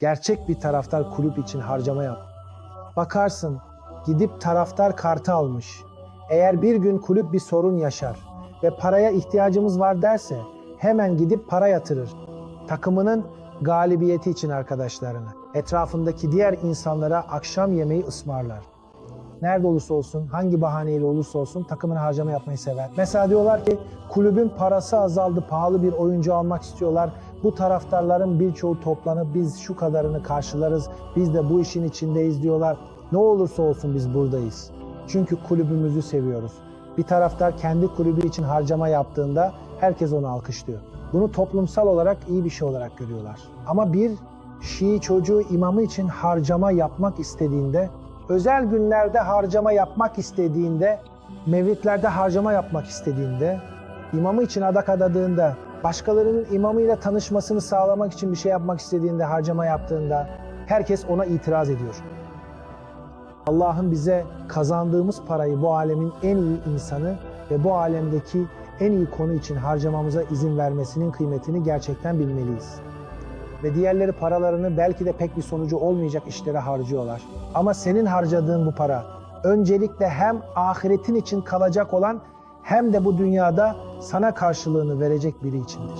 Gerçek bir taraftar kulüp için harcama yap. Bakarsın gidip taraftar kartı almış. Eğer bir gün kulüp bir sorun yaşar ve paraya ihtiyacımız var derse hemen gidip para yatırır. Takımının galibiyeti için arkadaşlarına, etrafındaki diğer insanlara akşam yemeği ısmarlar. Nerede olursa olsun, hangi bahaneyle olursa olsun takımına harcama yapmayı sever. Mesela diyorlar ki kulübün parası azaldı, pahalı bir oyuncu almak istiyorlar. Bu taraftarların birçoğu toplanıp biz şu kadarını karşılarız, biz de bu işin içindeyiz diyorlar. Ne olursa olsun biz buradayız. Çünkü kulübümüzü seviyoruz. Bir taraftar kendi kulübü için harcama yaptığında herkes onu alkışlıyor. Bunu toplumsal olarak iyi bir şey olarak görüyorlar. Ama bir Şii çocuğu imamı için harcama yapmak istediğinde, özel günlerde harcama yapmak istediğinde, mevlitlerde harcama yapmak istediğinde, imamı için adak adadığında, başkalarının imamıyla tanışmasını sağlamak için bir şey yapmak istediğinde, harcama yaptığında herkes ona itiraz ediyor. Allah'ın bize kazandığımız parayı bu alemin en iyi insanı ve bu alemdeki en iyi konu için harcamamıza izin vermesinin kıymetini gerçekten bilmeliyiz. Ve diğerleri paralarını belki de pek bir sonucu olmayacak işlere harcıyorlar. Ama senin harcadığın bu para öncelikle hem ahiretin için kalacak olan hem de bu dünyada sana karşılığını verecek biri içindir.